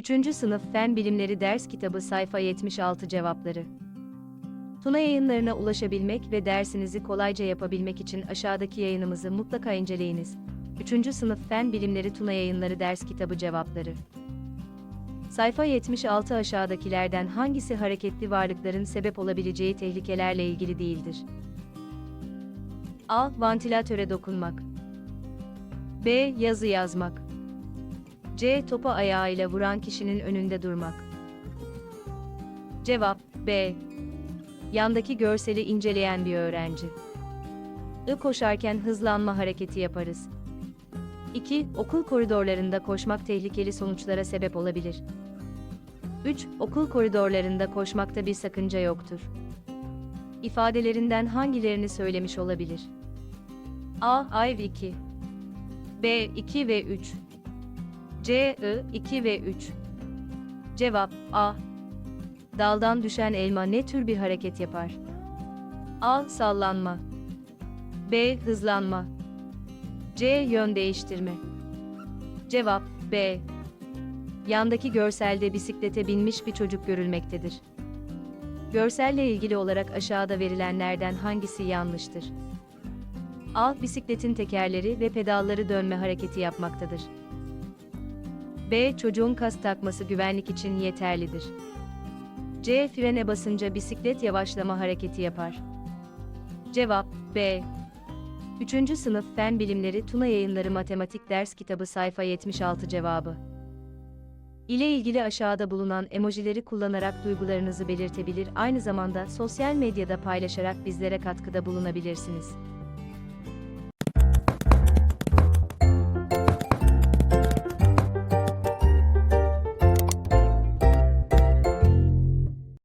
3. Sınıf Fen Bilimleri Ders Kitabı Sayfa 76 Cevapları Tuna yayınlarına ulaşabilmek ve dersinizi kolayca yapabilmek için aşağıdaki yayınımızı mutlaka inceleyiniz. 3. Sınıf Fen Bilimleri Tuna Yayınları Ders Kitabı Cevapları Sayfa 76 aşağıdakilerden hangisi hareketli varlıkların sebep olabileceği tehlikelerle ilgili değildir? A. Vantilatöre dokunmak B. Yazı yazmak C. Topa ayağıyla vuran kişinin önünde durmak. Cevap B. Yandaki görseli inceleyen bir öğrenci. I koşarken hızlanma hareketi yaparız. 2. Okul koridorlarında koşmak tehlikeli sonuçlara sebep olabilir. 3. Okul koridorlarında koşmakta bir sakınca yoktur. İfadelerinden hangilerini söylemiş olabilir? A. Ayv 2 B. 2 ve 3 C, I, 2 ve 3. Cevap A. Daldan düşen elma ne tür bir hareket yapar? A. Sallanma. B. Hızlanma. C. Yön değiştirme. Cevap B. Yandaki görselde bisiklete binmiş bir çocuk görülmektedir. Görselle ilgili olarak aşağıda verilenlerden hangisi yanlıştır? A. Bisikletin tekerleri ve pedalları dönme hareketi yapmaktadır. B. Çocuğun kas takması güvenlik için yeterlidir. C. Frene basınca bisiklet yavaşlama hareketi yapar. Cevap B. 3. Sınıf Fen Bilimleri Tuna Yayınları Matematik Ders Kitabı Sayfa 76 cevabı. ile ilgili aşağıda bulunan emojileri kullanarak duygularınızı belirtebilir, aynı zamanda sosyal medyada paylaşarak bizlere katkıda bulunabilirsiniz.